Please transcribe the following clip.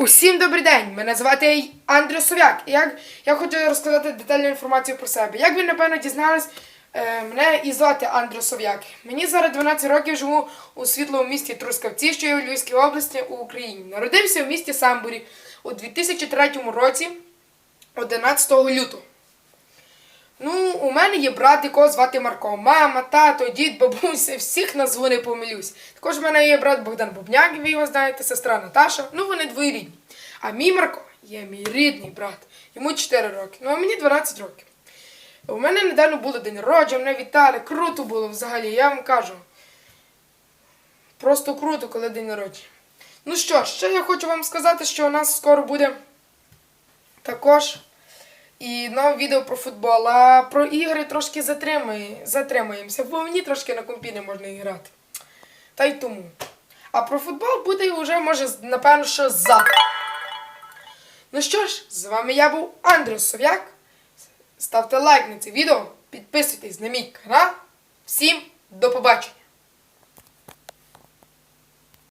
Усім добрий день! Мене звати Андрій Сов'як. І як я хочу розказати детальну інформацію про себе. Як ви напевно дізнались, е, мене і звати Андрій Сов'як. Мені зараз 12 років живу у світлому місті Трускавці, що є у Львівській області у Україні. Народився в місті Самбурі у 2003 році, 11 лютого. Ну, у мене є брат, якого звати Марко. Мама, тато, дід, бабуся, всіх назву не помилюсь. Також у мене є брат Богдан Бубняк, ви його знаєте, сестра Наташа. Ну, вони двоюрідні. А мій Марко є мій рідний брат. Йому 4 роки. Ну, а мені 12 років. У мене недавно було день народження, мене вітали. Круто було взагалі, я вам кажу. Просто круто, коли день народження. Ну що ще я хочу вам сказати, що у нас скоро буде також і нове відео про футбол, а про ігри трошки затримує, затримуємося, бо мені трошки на компі не можна грати. Та й тому. А про футбол буде вже, може, напевно, що завтра. Ну що ж, з вами я був Андрій Сов'як. Ставте лайк на це відео, підписуйтесь на мій канал. Всім до побачення!